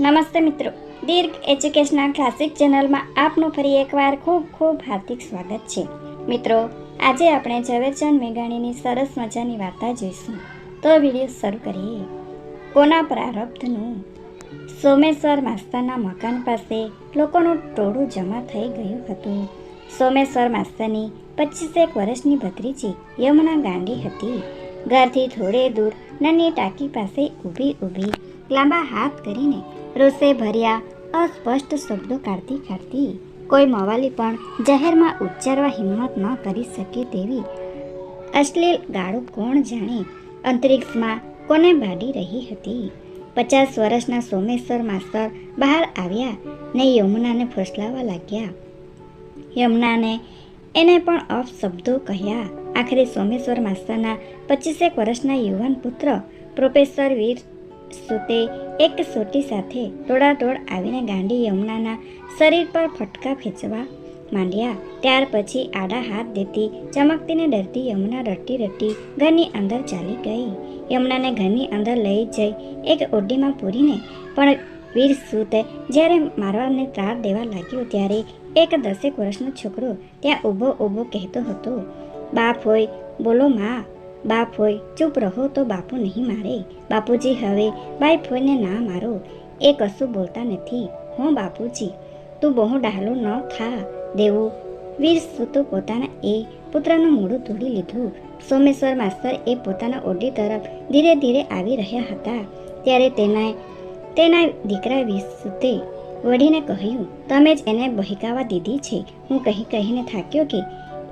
નમસ્તે મિત્રો. દીર્ઘ educational classic ચેનલમાં આપનું ફરી એકવાર ખૂબ ખૂબ હાર્દિક સ્વાગત છે. મિત્રો, આજે આપણે ઝવેરચંદ મેઘાણીની સરસ મજાની વાર્તા જોઈશું. તો વીડિયો શરૂ કરીએ. કોના પ્રારબ્ધનું? સોમેશ્વર માસ્તાના મકાન પાસે લોકોનું ટોળું જમા થઈ ગયું હતું. સોમેશ્વર માસ્તાની પચીસેક વર્ષની ભત્રીજી યમુના ગાંડી હતી. ઘરથી થોડે દૂર નાની ટાંકી પાસે ઊભી ઊભી લાંબા હાથ કરીને રોષે ભર્યા અસ્પષ્ટ શબ્દો કાઢતી કાઢતી કોઈ મવાલી પણ જહેરમાં ઉચ્ચારવા હિંમત ન કરી શકે તેવી અશ્લીલ ગાળો કોણ જાણે અંતરિક્ષમાં કોને ભાડી રહી હતી? પચાસ વર્ષના સોમેશ્વર માસ્તર બહાર આવ્યા ને યમુનાને ફસલાવા લાગ્યા. યમુનાને એને પણ અપશબ્દો કહ્યા. આખરે સોમેશ્વર માસ્તરના પચીસેક વર્ષના યુવાન પુત્ર પ્રોફેસર વીર સુતે એક સોટી સાથે દોડાદોડ આવીને ગાંડી યમુનાના શરીર પર ફટકા ખેંચવા માંડ્યા. ત્યાર પછી આડા હાથ દેતી ચમકતીને ડરતી યમુના રટી રટી ઘરની અંદર ચાલી ગઈ. યમુનાને ઘરની અંદર લઈ જઈ એક ઓડીમાં પૂરીને, પણ વીર સુતે જ્યારે મારવાને ત્રાર દેવા લાગ્યો ત્યારે એક દસેક વર્ષનો છોકરો ત્યાં ઊભો ઊભો કહેતો હતો, બાપ હોય, બોલો માં બાપ હોય, ચૂપ રહો તો બાપુ નહીં મારે. બાપુજી, હવે બાઈ ફોઈને ના મારો. એ કશું બોલતા નથી. હું બાપુજી. તું બહુ ડાહલો ન થા. દેવો. વીર સુતો પોતાના એ પુત્રનું મોઢું તોડી લીધું. સોમેશ્વર માસ્તર એ પોતાના ઓડી તરફ ધીરે ધીરે આવી રહ્યા હતા. ત્યારે તેના તેના દીકરા વિસુતે વઢીને કહ્યું, તમે જ એને બહિકાવા દીધી છે. હું કહી, કહીને થાક્યો કે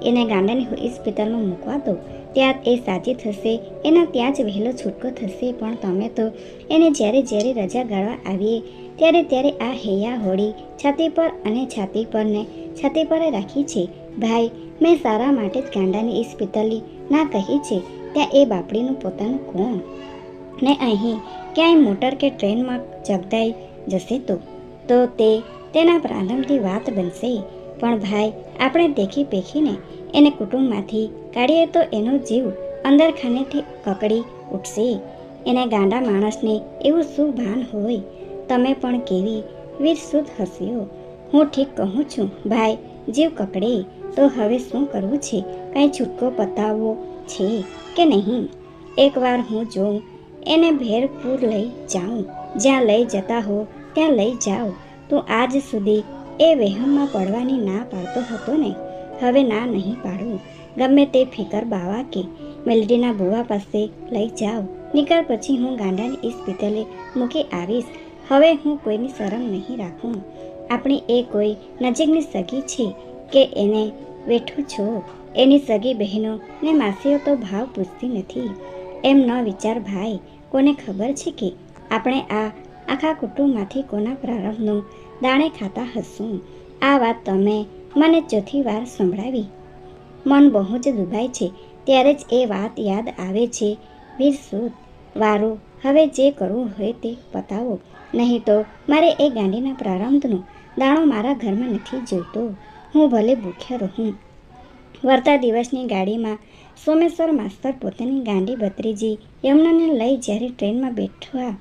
એને ગાંડાની હોસ્પિટલમાં મૂકવા દો. ત્યાં એ સાજી થશે, એનો ત્યાં જ વહેલો છૂટકો થશે. પણ તમે તો એને જ્યારે જ્યારે રજા ગાળવા આવીએ, ત્યારે ત્યારે આ હૈયા હોળી છાતી પર અને છાતી પરને છાતી પર રાખી છે. ભાઈ, મેં સારા માટે જ ગાંડાની હોસ્પિટલની ના કહી છે, ત્યાં એ બાપડીનું પોતાનું કોણ? ને અહીં ક્યાંય મોટર કે ટ્રેનમાં જગદાઈ જશે તો? તો તે તેના પ્રારંભથી વાત બનશે. પણ ભાઈ, આપણે દેખી પેખીને એને કુટુંબમાંથી કાઢીએ તો એનો જીવ અંદર ખાનેથી કકડી ઉઠશે. એને ગાંડા માણસને એવું શું ભાન હોય? તમે પણ કેવી વીરસુદ હસ્યો હું ઠીક કહું છું, ભાઈ, જીવ કકડે. તો હવે શું કરવું છે? કાંઈ છૂટકો પતાવવો છે કે નહીં? એકવાર હું જોઉં, એને ભેરપુર લઈ જાઉં. જ્યાં લઈ જતા હો, ત્યાં લઈ જાઓ. તું આજ સુધી એ વહેમમાં પડવાની ના પાડતો હતો ને? હવે ના નહીં પાડું. ગમે તે ફિકર બાવા કે મેલડીના બુવા પાસે લઈ જાઓ. નીકળ પછી હું ગાંડાની ઇસ્પિતલે મૂકી આવીશ. હવે હું કોઈની શરમ નહીં રાખું. આપણી એ કોઈ નજીકની સગી છે કે એને બેઠું છો? એની સગી બહેનો ને માસીઓ તો ભાવ પૂછતી નથી. એમ ન વિચાર ભાઈ, કોને ખબર છે કે આપણે આ આખા કુટુંબમાંથી કોના પ્રારંભનું દાણે ખાતા હશું? આ વાત તમે મને ચોથી વાર સંભળાવી. મન બહુ જ દુભાય છે, ત્યારે જ એ વાત યાદ આવે છે. વીર સુદ, વારો, હવે જે કરવું હોય તે પતાવો. નહીં તો મારે એ ગાંડીના પ્રારંભનો દાણો મારા ઘરમાં નથી જોઈતો હું ભલે ભૂખ્યો રહું. વરતા દિવસની ગાડીમાં સોમેશ્વર માસ્તર પોતાની ગાંડી ભત્રીજી યમુનાને લઈ જ્યારે ટ્રેનમાં બેઠવા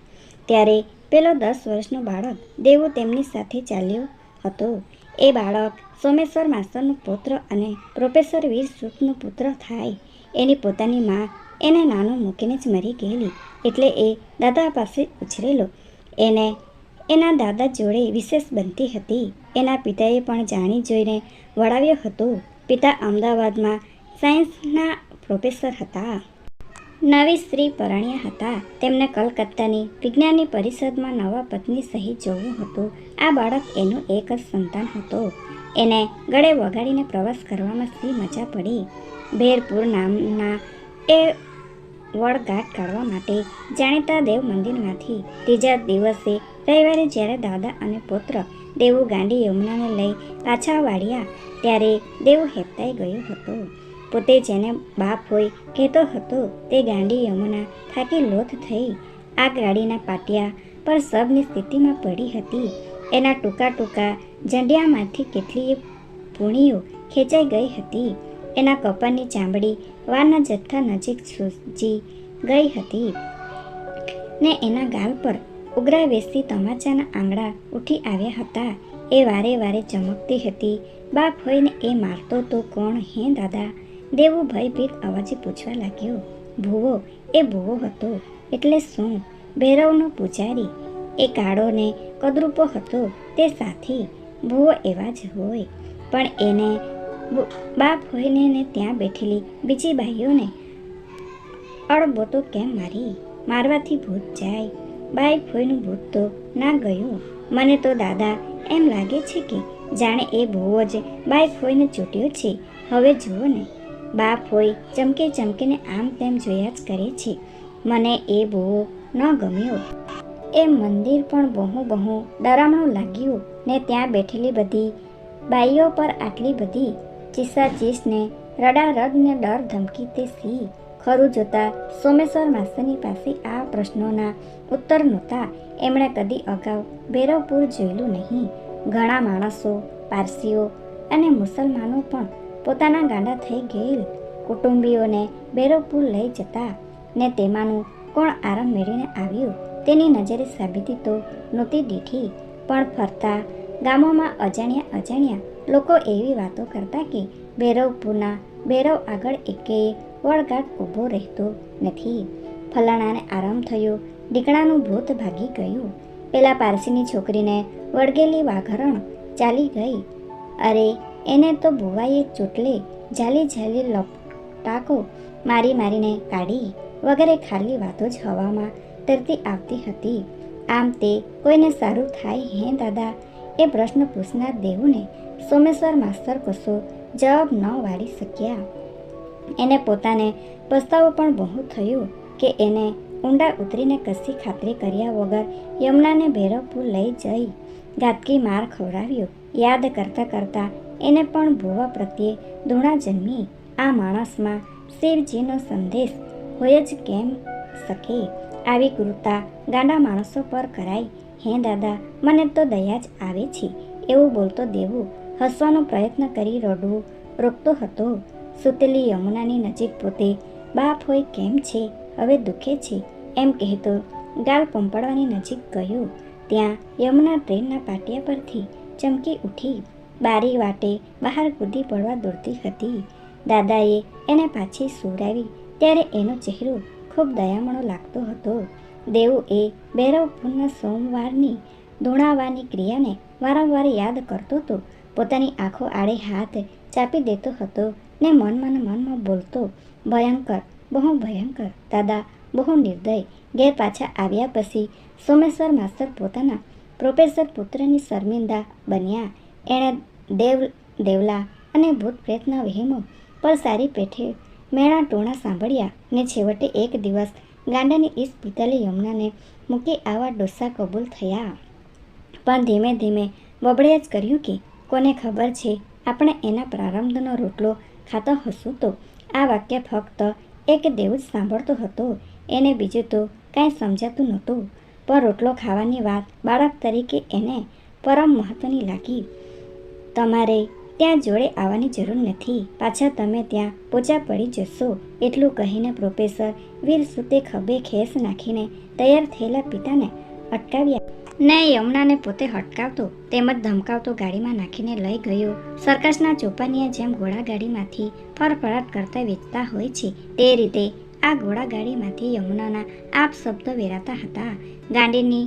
ત્યારે પેલો દસ વર્ષનો બાળક દેવો તેમની સાથે ચાલ્યો હતો. એ બાળક સોમેશ્વર માસ્તરનો પુત્ર અને પ્રોફેસર વીર સુખનો પુત્ર થાય. એની પોતાની મા એને નાનો મૂકીને જ મરી ગયેલી. એટલે એ દાદા પાસે ઉછરેલો. એને એના દાદા જોડે વિશેષ બનતી હતી. એના પિતાએ પણ જાણી જોઈને વળાવ્યો હતો. પિતા અમદાવાદમાં સાયન્સના પ્રોફેસર હતા. નવી સ્ત્રી પરણ્યા હતા. તેમને કલકત્તાની વિજ્ઞાનની પરિષદમાં નવા પત્ની સહિત જોવું હતું. આ બાળક એનું એક જ સંતાન હતો. એને ગળે વગાડીને પ્રવાસ કરવામાં સી મજા પડી. ભેરપુર નામના એ વળગાટ કાઢવા માટે જાણીતા દેવ મંદિરમાંથી ત્રીજા દિવસે રવિવારે જ્યારે દાદા અને પુત્ર દેવું ગાંડી યમુનાને લઈ પાછા વાળ્યા, ત્યારે દેવ હેપતાઈ ગયો હતો. પોતે જેને બાપ હોય કહેતો હતો, તે ગાંડી યમુના થાકી લોથ થઈ. આ ગાડીના પાટિયા પર સબની સ્થિતિમાં પડી હતી. એના ટૂંકા ટૂંકા જંડિયામાંથી કેટલીય પૂણીઓ ખેંચાઈ ગઈ હતી. એના કપાળની ચામડી વારના જથ્થા નજીક સૂજી ગઈ હતી ને એના ગાલ પર ઉગ્રા વેસી તમાચાના આંગળા ઉઠી આવ્યા હતા. એ વારે વારે ચમકતી હતી. બાપ હોઈને એ મારતો તો કોણ? હે દાદા? દેવું ભયભીત અવાજે પૂછવા લાગ્યો. ભૂવો, એ ભૂવો હતો. એટલે શું? ભૈરવનો પૂજારી એ કાળો ને કદરૂપો હતો તે સાથી ભૂવો એવા જ હોય. પણ એને બુ- બાપ હોઈને ને ત્યાં બેઠેલી બીજી બાઈઓને અડબોતો કેમ મારી? મારવાથી ભૂત જાય. બાઈ ફોઈનું ભૂત તો ના ગયું. મને તો દાદા એમ લાગે છે કે જાણે એ ભૂવો જ બાઈ ફોઈને ચૂંટ્યો છે. હવે જુઓ ને, બાપ ફોઈ ચમકે ચમકીને આમ તેમ જોયા જ કરે છે. મને એ ભૂવો ન ગમ્યો. એ મંદિર પણ બહુ બહુ ડરામણું લાગ્યું ને ત્યાં બેઠેલી બધી બાઈઓ પર આટલી બધી ચીસા ચીસને રડારડ ને ડર ધમકી તે સી ખરું જોતા સોમેશ્વર માસ્તરની પાસે આ પ્રશ્નોના ઉત્તર નહોતા. એમણે કદી અગાઉ ભૈરવપુર જોયેલું નહીં. ઘણા માણસો, પારસીઓ અને મુસલમાનો પણ પોતાના ગાંડા થઈ ગયેલ કુટુંબીઓને ભૈરવપુર લઈ જતા ને તેમાંનું કોણ આરામ મેળવીને આવ્યું? તેની નજરે સાબિતી તો નહોતી દીઠી, પણ ફરતા, ગામોમાં અજાણ્યા અજાણ્યા લોકો એવી વાતો કરતા કે ભૈરવપુરના ભૈરવ આગળ એકેય વળગાટ ઊભો રહેતો નથી. ફલાણાને આરામ થયો, દીકણાનું ભૂત ભાગી ગયું. પેલા પારસીની છોકરીને વળગેલી વાઘરણ ચાલી ગઈ. અરે, એને તો બુવાએ ચોટલે જાલી જાલી લપટાકો મારી મારીને કાઢી. વગેરે ખાલી વાતો જ હવામાં તરતી આવતી હતી. આમ તે કોઈને સારું થાય હે દાદા? એ પ્રશ્ન પૂછનાર દેવુને સોમેશ્વર માસ્તર કશો જવાબ ન વાળી શક્યા. એને પોતાને પસ્તાવો પણ બહુ થયો કે એને ઊંડા ઉતરીને કશી ખાતરી કર્યા વગર યમુનાને ભૈરવપુર લઈ જઈ. ગાતકી માર ખવડાવ્યો. યાદ કરતાં કરતાં એને પણ ભોવા પ્રત્યે ધૂણા જન્મી. આ માણસમાં શિવજીનો સંદેશ હોય જ કેમ શકે? આવી કૃતા ગાંડા માણસો પર કરાય હે દાદા, મને તો દયા જ આવે છે. એવું બોલતો દેવું હસવાનો પ્રયત્ન કરી રડવું રોકતો હતો. સુતેલી યમુનાની નજીક પોતે, બાપ હોય કેમ છે? હવે દુખે છે? એમ કહેતો ગાલ પંપાડવાની નજીક ગયો. ત્યાં યમુના ટ્રેનના પાટિયા પરથી ચમકી ઉઠી. બારી વાટે બહાર કૂદી પડવા દોડતી હતી. દાદાએ એને પાછી સુરાવી ત્યારે એનો ચહેરો ખૂબ દયામણો લાગતો હતો. દેવું એ ભૈરવપુરના સોમવારની ધોણાવાની ક્રિયાને વારંવાર યાદ કરતો હતો પોતાની આંખો આડે હાથ ચાપી દેતો હતો ને મનમાં મનમાં બોલતો, ભયંકર, બહુ ભયંકર, દાદા, બહુ નિર્દય. ઘેર પાછા આવ્યા પછી સોમેશ્વર માસ્તર પોતાના પ્રોફેસર પુત્રની શર્મિંદા બન્યા. એણે દેવ, દેવલા અને ભૂત પ્રેતના વહેમો પર સારી પેઠે મેણા ટોણા સાંભળ્યા ને છેવટે એક દિવસ ગાંડાની ઈસ પિતાલી યમુનાને મૂકી આવા ડોસા કબૂલ થયા. પણ ધીમે ધીમે બબડે જ કર્યું કે કોને ખબર છે, આપણે એના પ્રારંભનો રોટલો ખાતો હશું તો? આ વાક્ય ફક્ત એક દેવું જ સાંભળતો હતો, એને બીજું તો કાંઈ સમજાતું નહોતું. પણ રોટલો ખાવાની વાત બાળક તરીકે એને પરમ મહત્ત્વની લાગી. તમારે ત્યાં જોડે આવવાની જરૂર નથી. પાછા તમે ત્યાં પોચા પડી જશો. એટલું કહીને પ્રોફેસર વીર સુતે ખભે ખેસ નાખીને તૈયાર થયેલા પિતાને અટકાવ્યા. ને યમુનાને પોતે હટકાવતો. તેમજ ધમકાવતો ગાડીમાં નાખીને લઈ ગયો. સરકસના ચોપાનીયા જેમ ઘોડાગાડીમાંથી ફરફરાટ કરતા વેચતા હોય છે, તે રીતે આ ઘોડાગાડીમાંથી યમુનાના આપ શબ્દો વેરાતા હતા. ગાંડીની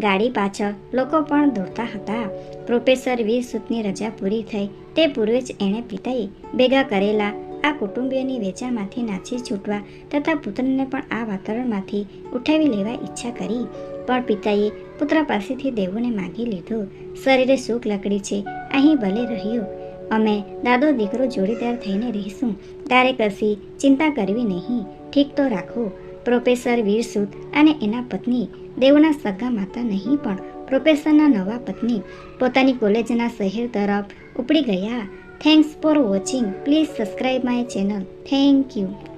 ગાડી પાછળ લોકો પણ દોડતા હતા. પ્રોફેસર વીર સુતની રજા પૂરી થઈ. તે પૂર્વે જ એણે પિતાએ ભેગા કરેલા આ કુટુંબીઓની વેચાણમાંથી નાચી છૂટવા તથા પુત્રને પણ આ વાતાવરણમાંથી ઉઠાવી લેવા ઈચ્છા કરી. પણ પિતાએ પુત્ર પાસેથી દેવોને માગી લીધું. શરીરે સુખ લકડી છે. અહીં ભલે રહ્યો. અમે દાદો દીકરો જોડીદાર થઈને રહીશું. તારે કશી ચિંતા કરવી નહીં. ઠીક તો રાખો. પ્રોફેસર વીરસુદ અને એના પત્ની દેવના સગા માતા નહીં પણ પ્રોફેસરના નવા પત્ની પોતાની કોલેજના શહેર તરફ ઉપડી ગયા. Thanks for watching please subscribe my channel thank you